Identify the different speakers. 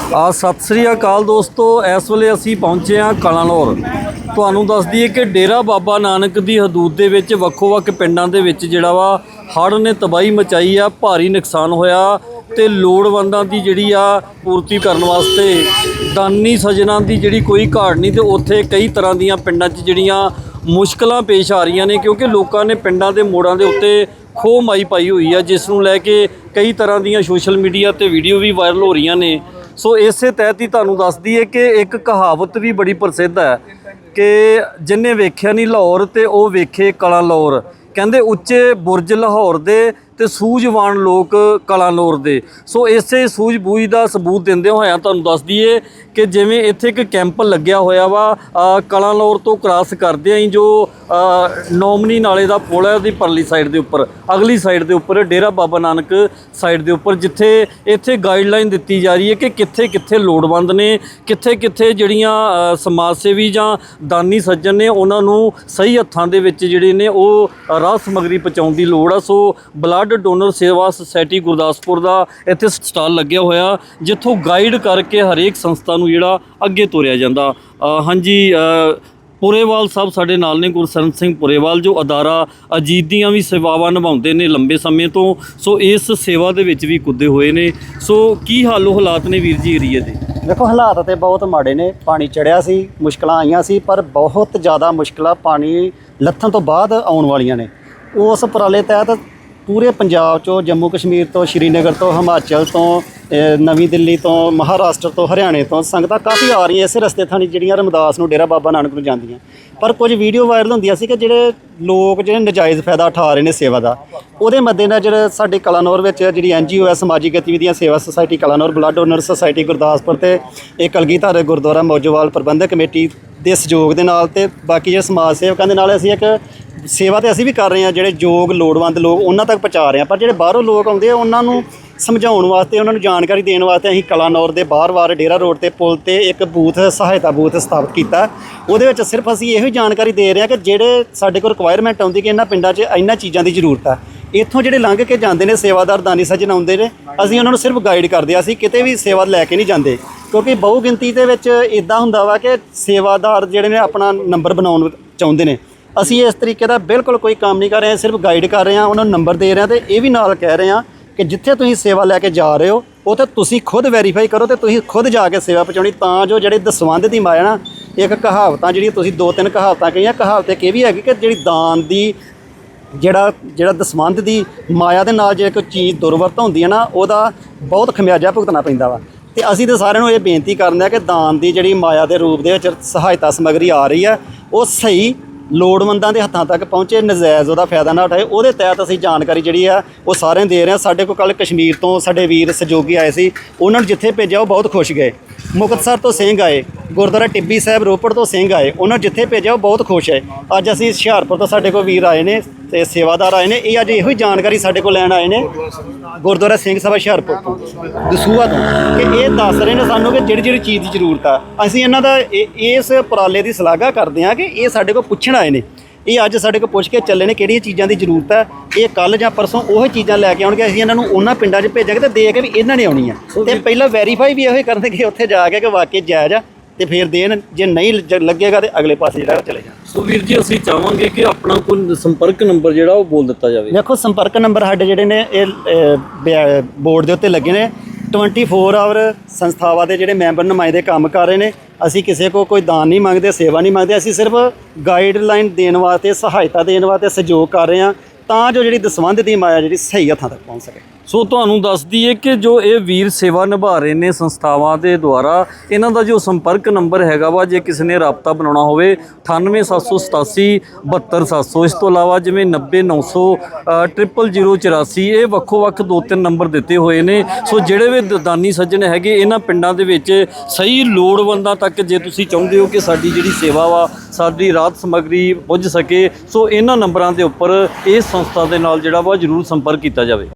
Speaker 1: ਆ ਸਤਿ ਸ੍ਰੀ ਅਕਾਲ ਦੋਸਤੋ, ਇਸ ਵੇਲੇ ਅਸੀਂ ਪਹੁੰਚੇ ਹਾਂ ਕਲਾਨੌਰ। ਤੁਹਾਨੂੰ ਦੱਸ ਦਈਏ ਕਿ ਡੇਰਾ ਬਾਬਾ ਨਾਨਕ ਦੀ ਹਦੂਦ ਦੇ ਵਿੱਚ ਵੱਖੋ-ਵੱਖ ਪਿੰਡਾਂ ਦੇ ਵਿੱਚ ਜਿਹੜਾ ਵਾ, ਹੜ੍ਹ ਨੇ ਤਬਾਹੀ ਮਚਾਈ ਆ, ਭਾਰੀ ਨੁਕਸਾਨ ਹੋਇਆ ਤੇ ਲੋੜਵੰਦਾਂ ਦੀ ਜਿਹੜੀ ਆ ਪੂਰਤੀ ਕਰਨ ਵਾਸਤੇ ਦਾਨੀ ਸੱਜਣਾ ਦੀ ਜਿਹੜੀ ਕੋਈ ਘਾਟ ਨਹੀਂ ਤੇ ਉੱਥੇ ਕਈ ਤਰ੍ਹਾਂ ਦੀਆਂ ਪਿੰਡਾਂ 'ਚ ਜਿਹੜੀਆਂ ਮੁਸ਼ਕਲਾਂ ਪੇਸ਼ ਆ ਰਹੀਆਂ ਨੇ ਕਿਉਂਕਿ ਲੋਕਾਂ ਨੇ ਪਿੰਡਾਂ ਦੇ ਮੋੜਾਂ ਦੇ ਉੱਤੇ ਖੋਹ ਮਾਈ ਪਾਈ ਹੋਈ ਆ, ਜਿਸ ਨੂੰ ਲੈ ਕੇ ਕਈ ਤਰ੍ਹਾਂ ਦੀਆਂ ਸੋਸ਼ਲ ਮੀਡੀਆ ਤੇ ਵੀਡੀਓ ਵੀ ਵਾਇਰਲ ਹੋ ਰਹੀਆਂ ਨੇ। ਸੋ ਇਸੇ ਤਹਿਤ ਹੀ ਤੁਹਾਨੂੰ ਦੱਸਦੀ ਹੈ ਕਿ ਇੱਕ ਕਹਾਵਤ ਵੀ ਬੜੀ ਪ੍ਰਸਿੱਧ ਹੈ ਕਿ ਜਿਨੇ ਵੇਖਿਆ ਨਹੀਂ ਲਾਹੌਰ ਤੇ ਉਹ ਵੇਖੇ ਕਲਾ ਲਾਹੌਰ। ਕਹਿੰਦੇ ਉੱਚੇ ਬੁਰਜ ਲਾਹੌਰ ਦੇ ਤੇ ਸੂਝਵਾਨ ਲੋਕ ਕਲਾਨੌਰ ਦੇ। ਸੋ ਇਸੇ ਸੂਝ-ਬੂਝ ਦਾ ਸਬੂਤ ਦਿੰਦੇ ਹੋਇਆਂ ਤੁਹਾਨੂੰ ਦੱਸ ਦਈਏ ਕਿ ਜਿਵੇਂ ਇੱਥੇ ਇੱਕ ਕੈਂਪ ਲੱਗਿਆ ਹੋਇਆ ਵਾ ਕਲਾਨੌਰ ਤੋਂ ਕ੍ਰਾਸ ਕਰਦੇ ਆਂ ਹੀ ਜੋ ਅ, ਨੋਮਨੀ ਨਾਲੇ ਦਾ ਪੁਲ ਹੈ ਉਹਦੀ ਪਰਲੀ ਸਾਈਡ ਦੇ ਉੱਪਰ ਅਗਲੀ ਸਾਈਡ ਦੇ ਉੱਪਰ ਡੇਰਾ ਬਾਬਾ ਨਾਨਕ ਸਾਈਡ ਦੇ ਉੱਪਰ ਜਿੱਥੇ ਇੱਥੇ ਗਾਈਡਲਾਈਨ ਦਿੱਤੀ ਜਾ ਰਹੀ ਹੈ ਕਿ ਕਿੱਥੇ ਕਿੱਥੇ ਲੋੜਵੰਦ ਨੇ ਕਿੱਥੇ ਕਿੱਥੇ ਜਿਹੜੀਆਂ ਸਮਾਜ ਸੇਵੀ ਜਾਂ ਦਾਨੀ ਸੱਜਣ ਨੇ ਉਹਨਾਂ ਨੂੰ ਸਹੀ ਹੱਥਾਂ ਦੇ ਵਿੱਚ ਜਿਹੜੇ ਨੇ ਉਹ ਰਾਹ ਸਮਗਰੀ ਪਹੁੰਚਾਉਣ ਦੀ ਲੋੜ ਆ। ਸੋ ਬਲੱਡ ਡੋਨਰ ਸੇਵਾ ਸੁਸਾਇਟੀ ਗੁਰਦਾਸਪੁਰ ਦਾ ਇੱਥੇ ਸਟਾਲ ਲੱਗਿਆ ਹੋਇਆ, ਜਿੱਥੋਂ ਗਾਈਡ ਕਰਕੇ ਹਰੇਕ ਸੰਸਥਾ ਨੂੰ ਜਿਹੜਾ ਅੱਗੇ ਤੋਰਿਆ ਜਾਂਦਾ। ਹਾਂਜੀ ਪੁਰੇਵਾਲ ਸਾਹਿਬ ਸਾਡੇ ਨਾਲ ਨੇ ਗੁਰਸਰਨ ਸਿੰਘ ਪੁਰੇਵਾਲ, ਜੋ ਅਦਾਰਾ ਅਜੀਤ ਦੀਆਂ ਵੀ ਸੇਵਾਵਾਂ ਨਿਭਾਉਂਦੇ ਨੇ ਲੰਬੇ ਸਮੇਂ ਤੋਂ, ਸੋ ਇਸ ਸੇਵਾ ਦੇ ਵਿੱਚ ਵੀ ਕੁੱਦੇ ਹੋਏ ਨੇ। ਸੋ ਕੀ ਹਾਲੋ ਹਾਲਾਤ ਨੇ ਵੀਰ ਜੀ ਏਰੀਏ ਦੇ?
Speaker 2: ਦੇਖੋ, ਹਾਲਾਤ ਤੇ ਬਹੁਤ ਮਾੜੇ ਨੇ। ਪਾਣੀ ਚੜਿਆ ਸੀ, ਮੁਸ਼ਕਲਾਂ ਆਈਆਂ ਸੀ, ਪਰ ਬਹੁਤ ਜ਼ਿਆਦਾ ਮੁਸ਼ਕਲਾਂ ਪਾਣੀ ਲੱਥਣ ਤੋਂ ਬਾਅਦ ਆਉਣ ਵਾਲੀਆਂ ਨੇ। ਉਸ ਉਪਰਾਲੇ ਤਹਿਤ ਪੂਰੇ ਪੰਜਾਬ ਚੋਂ, ਜੰਮੂ ਕਸ਼ਮੀਰ ਤੋਂ, ਸ਼੍ਰੀਨਗਰ ਤੋਂ, ਹਿਮਾਚਲ ਤੋਂ ਨਵੀਂ ਦਿੱਲੀ ਤੋਂ, ਮਹਾਰਾਸ਼ਟਰ ਤੋਂ, ਹਰਿਆਣੇ ਤੋਂ ਸੰਗਤਾਂ ਕਾਫੀ ਆ ਰਹੀਆਂ ਇਸੇ ਰਸਤੇ ਥਾਣੀ ਜਿਹੜੀਆਂ ਰਮਦਾਸ ਨੂੰ, ਡੇਰਾ ਬਾਬਾ ਨਾਨਕ ਨੂੰ ਜਾਂਦੀਆਂ। ਪਰ ਕੁਝ ਵੀਡੀਓ ਵਾਇਰਲ ਹੁੰਦੀਆਂ ਸੀ ਕਿ ਜਿਹੜੇ ਲੋਕ, ਜਿਹੜੇ ਨਜਾਇਜ਼ ਫਾਇਦਾ ਉਠਾ ਰਹੇ ਨੇ ਸੇਵਾ ਦਾ, ਉਹਦੇ ਮੱਦੇਨਜ਼ਰ ਸਾਡੇ ਕਲਾਨੌਰ ਵਿੱਚ ਜਿਹੜੀ ਐਨਜੀਓ ਹੈ, ਸਮਾਜਿਕ ਗਤੀਵਿਧੀਆਂ ਸੇਵਾ society Kalanaur blood donor society Gurdaspur ਤੇ ਇਹ ਕਲਗੀਧਰ ਗੁਰਦੁਆਰਾ ਮੌਜੋਵਾਲ ਪ੍ਰਬੰਧਕ ਕਮੇਟੀ ਦੇ ਸਹਿਯੋਗ ਦੇ ਨਾਲ ਤੇ ਬਾਕੀ ਜਿਹੜੇ ਸਮਾਜ ਸੇਵਕਾਂ ਦੇ ਨਾਲ ਅਸੀਂ ਇੱਕ ਸੇਵਾ ਤੇ ਅਸੀਂ ਵੀ ਕਰ ਰਹੇ ਹਾਂ, ਜਿਹੜੇ ਯੋਗ, ਲੋੜਵੰਦ ਲੋਕ ਉਹਨਾਂ ਤੱਕ ਪਹੁੰਚਾ ਰਹੇ ਹਾਂ। ਪਰ ਜਿਹੜੇ ਬਾਹਰੋਂ ਲੋਕ ਆਉਂਦੇ ਆ, ਉਹਨਾਂ ਨੂੰ ਸਮਝਾਉਣ ਵਾਸਤੇ, ਉਹਨਾਂ ਨੂੰ ਜਾਣਕਾਰੀ ਦੇਣ ਵਾਸਤੇ ਅਸੀਂ ਕਲਾਨੌਰ ਦੇ ਬਾਹਰ-ਬਾਹਰ ਡੇਰਾ ਰੋਡ ਤੇ ਪੁਲ ਤੇ ਇੱਕ ਬੂਥ, ਸਹਾਇਤਾ ਬੂਥ ਸਥਾਪਿਤ ਕੀਤਾ। ਉਹਦੇ ਵਿੱਚ ਸਿਰਫ ਅਸੀਂ ਇਹੋ ਹੀ ਜਾਣਕਾਰੀ ਦੇ ਰਹੇ ਹਾਂ ਕਿ ਜਿਹੜੇ ਸਾਡੇ ਕੋਲ ਰਿਕੁਆਇਰਮੈਂਟ ਆਉਂਦੀ ਕਿ ਇਹਨਾਂ ਪਿੰਡਾਂ 'ਚ ਇਹਨਾਂ ਚੀਜ਼ਾਂ ਦੀ ਜ਼ਰੂਰਤ ਆ। ਇੱਥੋਂ ਜਿਹੜੇ ਲੰਘ ਕੇ ਜਾਂਦੇ ਨੇ, ਸੇਵਾਦਾਰ, ਦਾਨੀ ਸੱਜਣ ਆਉਂਦੇ ਨੇ, ਅਸੀਂ ਉਹਨਾਂ ਨੂੰ ਸਿਰਫ ਗਾਈਡ ਕਰਦੇ ਹਾਂ। ਅਸੀਂ ਕਿਤੇ ਵੀ ਸੇਵਾ ਲੈ ਕੇ ਨਹੀਂ ਜਾਂਦੇ। ਕਿਉਂਕਿ ਬਹੁ ਗਿਣਤੀ ਦੇ ਵਿੱਚ ਇਦਾਂ ਹੁੰਦਾ ਵਾ ਕਿ ਸੇਵਾਦਾਰ ਜਿਹੜੇ ਨੇ ਆਪਣਾ ਨੰਬਰ ਬਣਾਉਣ ਚਾਹੁੰਦੇ ਨੇ। ਅਸੀਂ ਇਸ ਤਰੀਕੇ ਦਾ ਬਿਲਕੁਲ ਕੋਈ ਕੰਮ ਨਹੀਂ ਕਰ ਰਹੇ, ਸਿਰਫ ਗਾਈਡ ਕਰ ਰਹੇ ਹਾਂ, ਉਹਨਾਂ ਨੂੰ ਨੰਬਰ ਦੇ ਰਹੇ ਹਾਂ ਤੇ ਇਹ ਵੀ ਨਾਲ ਕਹਿ ਰਹੇ ਹਾਂ ਕਿ ਜਿੱਥੇ ਤੁਸੀਂ ਸੇਵਾ ਲੈ ਕੇ ਜਾ ਰਹੇ ਹੋ, ਉੱਥੇ ਤੁਸੀਂ ਖੁਦ ਵੈਰੀਫਾਈ ਕਰੋ ਤੇ ਤੁਸੀਂ ਖੁਦ ਜਾ ਕੇ ਸੇਵਾ ਪਹੁੰਚਾਉਣੀ, ਤਾਂ ਜੋ ਜਿਹੜੇ ਦਸਵੰਧ ਦੀ ਮਾਇਆ ਨਾ, ਇੱਕ ਕਹਾਵਤਾਂ ਜਿਹੜੀ ਤੁਸੀਂ ਦੋ ਤਿੰਨ ਕਹਾਵਤਾਂ ਕਹੀਆਂ, ਕਹਾਵਤ ਇੱਕ ਇਹ ਵੀ ਹੈਗੀ ਕਿ ਜਿਹੜੀ ਦਾਨ ਦੀ ਜਿਹੜਾ ਜਿਹੜਾ ਦਸਵੰਧ ਦੀ ਮਾਇਆ ਦੇ ਨਾਲ ਜੇ ਕੋਈ ਚੀਜ਼ ਦੁਰਵਰਤ ਹੁੰਦੀ ਹੈ ਨਾ, ਉਹਦਾ ਬਹੁਤ ਖਮਿਆਜਾ ਭੁਗਤਣਾ ਪੈਂਦਾ ਵਾ। ਤੇ ਅਸੀਂ ਤਾਂ ਸਾਰਿਆਂ ਨੂੰ ਇਹ ਬੇਨਤੀ ਕਰਦੇ ਆ ਕਿ ਦਾਨ ਦੀ ਜਿਹੜੀ ਮਾਇਆ ਦੇ ਰੂਪ ਦੇ ਵਿੱਚ ਸਹਾਇਤਾ ਸਮੱਗਰੀ ਆ ਰਹੀ ਹੈ, ਉਹ ਸਹੀ ਲੋੜਵੰਦਾਂ ਦੇ ਹੱਥਾਂ ਤੱਕ ਪਹੁੰਚੇ, ਨਜਾਇਜ਼ ਉਹਦਾ ਫਾਇਦਾ ਨਾ ਉਠਾਏ। ਉਹਦੇ ਤਹਿਤ ਅਸੀਂ ਜਾਣਕਾਰੀ ਜਿਹੜੀ ਆ, ਉਹ ਸਾਰਿਆਂ ਨੂੰ ਦੇ ਰਹੇ ਹਾਂ। ਸਾਡੇ ਕੋਲ ਕੱਲ ਕਸ਼ਮੀਰ ਤੋਂ ਸਾਡੇ ਵੀਰ ਸਹਿਯੋਗੀ ਆਏ ਸੀ। ਉਹਨਾਂ ਨੂੰ ਜਿੱਥੇ ਭੇਜਿਆ, ਉਹ ਬਹੁਤ ਖੁਸ਼ ਗਏ। ਮੁਕਤਸਰ ਤੋਂ ਸਿੰਘ ਆਏ, ਗੁਰਦੁਆਰਾ ਟਿੱਬੀ ਸਾਹਿਬ ਰੋਪੜ ਤੋਂ ਸਿੰਘ ਆਏ। ਉਹਨਾਂ ਨੂੰ ਜਿੱਥੇ ਭੇਜਿਆ, ਉਹ ਬਹੁਤ ਖੁਸ਼ ਹੈ। ਅੱਜ ਅਸੀਂ ਹੁਸ਼ਿਆਰਪੁਰ ਤੋਂ ਸਾਡੇ ਕੋਲ ਵੀਰ ਆਏ ਨੇ। ਤੇ ਸੇਵਾਦਾਰ ਆਏ ਨੇ। ਇਹ ਅੱਜ ਇਹੋ ਹੀ ਜਾਣਕਾਰੀ ਸਾਡੇ ਕੋਲ ਲੈਣ ਆਏ ਨੇ। ਗੁਰਦੁਆਰਾ ਸਿੰਘ ਸਭਾ ਹੁਸ਼ਿਆਰਪੁਰ ਤੋਂ ਦਸੂਆ ਤੋਂ ਕਿ ਇਹ ਦੱਸ ਰਹੇ ਨੇ ਸਾਨੂੰ ਕਿ ਜਿਹੜੀ ਜਿਹੜੀ ਚੀਜ਼ ਦੀ ਜ਼ਰੂਰਤ ਆ। ਅਸੀਂ ਇਹਨਾਂ ਦਾ ਇਸ ਉਪਰਾਲੇ ਦੀ ਸ਼ਲਾਘਾ ਕਰਦੇ ਹਾਂ ਕਿ ਇਹ ਸਾਡੇ ਕੋਲ ਪੁੱਛਣ ਆਏ ਨੇ। ਇਹ ਅੱਜ ਸਾਡੇ ਕੋਲ ਪੁੱਛ ਕੇ ਚੱਲੇ ਨੇ ਕਿਹੜੀਆਂ ਚੀਜ਼ਾਂ ਦੀ ਜ਼ਰੂਰਤ ਹੈ ਇਹ ਕੱਲ ਜਾਂ ਪਰਸੋਂ ਉਹ ਚੀਜ਼ਾਂ ਲੈ ਕੇ ਆਉਣਗੇ। ਅਸੀਂ ਇਹਨਾਂ ਨੂੰ ਉਹਨਾਂ ਪਿੰਡਾਂ 'ਚ ਭੇਜਾਂਗੇ ਤੇ ਦੇ ਕੇ ਵੀ ਇਹਨਾਂ ਨੇ ਆਉਣੀ ਆ ਤੇ ਪਹਿਲਾਂ ਵੈਰੀਫਾਈ ਵੀ ਇਹੋ ਹੀ ਕਰਨਗੇ ਉੱਥੇ ਜਾ ਕੇ ਕਿ ਵਾਕਈ ਜਾਇਜ਼ ਆ। ਤੇ ਫਿਰ ਦੇਣ ਜੇ ਨਹੀਂ ਜ- ਲੱਗੇਗਾ ਤੇ ਅਗਲੇ ਪਾਸੇ ਜਿਹੜਾ ਉਹ ਚਲੇ ਜਾਣ।
Speaker 1: ਸੋ ਵੀਰ ਜੀ ਅਸੀਂ ਚਾਹਾਂਗੇ ਕਿ ਆਪਣਾ ਕੋਈ ਸੰਪਰਕ ਨੰਬਰ ਜਿਹੜਾ ਉਹ ਬੋਲ ਦਿੱਤਾ ਜਾਵੇ।
Speaker 2: ਦੇਖੋ ਸੰਪਰਕ ਨੰਬਰ ਸਾਡੇ ਜਿਹੜੇ ਨੇ ਇਹ ਬੋਰਡ ਦੇ ਉੱਤੇ ਲੱਗੇ ਨੇ। 24 ਆਵਰ ਸੰਸਥਾਵਾਂ ਦੇ ਜਿਹੜੇ ਮੈਂਬਰ ਨੁਮਾਇੰਦੇ ਕੰਮ ਕਰ ਰਹੇ ਨੇ ਅਸੀਂ ਕਿਸੇ ਕੋ ਕੋਈ ਦਾਨ ਨਹੀਂ ਮੰਗਦੇ ਸੇਵਾ ਨਹੀਂ ਮੰਗਦੇ ਅਸੀਂ ਸਿਰਫ ਗਾਈਡਲਾਈਨ ਦੇਣ ਵਾਸਤੇ ਸਹਾਇਤਾ ਦੇਣ ਵਾਸਤੇ ਸਹਿਯੋਗ ਕਰ ਰਹੇ ਹਾਂ ਤਾਂ ਜੋ ਜਿਹੜੀ ਦਸਵੰਧ ਦੀ ਮਾਇਆ ਜਿਹੜੀ ਸਹੀ ਹੱਥਾਂ ਤੱਕ ਪਹੁੰਚ ਸਕੇ।
Speaker 1: ਸੋ ਤੁਹਾਨੂੰ ਦੱਸ ਦਈਏ ਕਿ ਜੋ ਇਹ ਵੀਰ ਸੇਵਾ ਨਿਭਾ ਰਹੇ ਨੇ ਸੰਸਥਾਵਾਂ ਦੇ ਦੁਆਰਾ, ਇਹਨਾਂ ਦਾ ਜੋ ਸੰਪਰਕ ਨੰਬਰ ਹੈਗਾ ਵਾ, ਜੇ ਕਿਸੇ ਨੇ ਰਾਬਤਾ ਬਣਾਉਣਾ ਹੋਵੇ 98787 72700 ਇਸ ਤੋਂ ਇਲਾਵਾ ਜਿਵੇਂ 90900 00084 ਇਹ ਵੱਖੋ ਵੱਖ ਦੋ ਤਿੰਨ ਨੰਬਰ ਦਿੱਤੇ ਹੋਏ ਨੇ। ਸੋ ਜਿਹੜੇ ਵੀ ਦਾਨੀ ਸੱਜਣ ਹੈਗੇ, ਇਹਨਾਂ ਪਿੰਡਾਂ ਦੇ ਵਿੱਚ ਸਹੀ ਲੋੜਵੰਦਾਂ ਤੱਕ ਜੇ ਤੁਸੀਂ ਚਾਹੁੰਦੇ ਹੋ ਕਿ ਸਾਡੀ ਜਿਹੜੀ ਸੇਵਾ ਵਾ, ਸਾਡੀ ਰਾਹਤ ਸਮੱਗਰੀ ਪੁੱਜ ਸਕੇ, ਸੋ ਇਹਨਾਂ ਨੰਬਰਾਂ ਦੇ ਉੱਪਰ ਇਸ ਸੰਸਥਾ ਦੇ ਨਾਲ ਜਿਹੜਾ ਵਾ ਜਰੂਰ ਸੰਪਰਕ ਕੀਤਾ ਜਾਵੇ।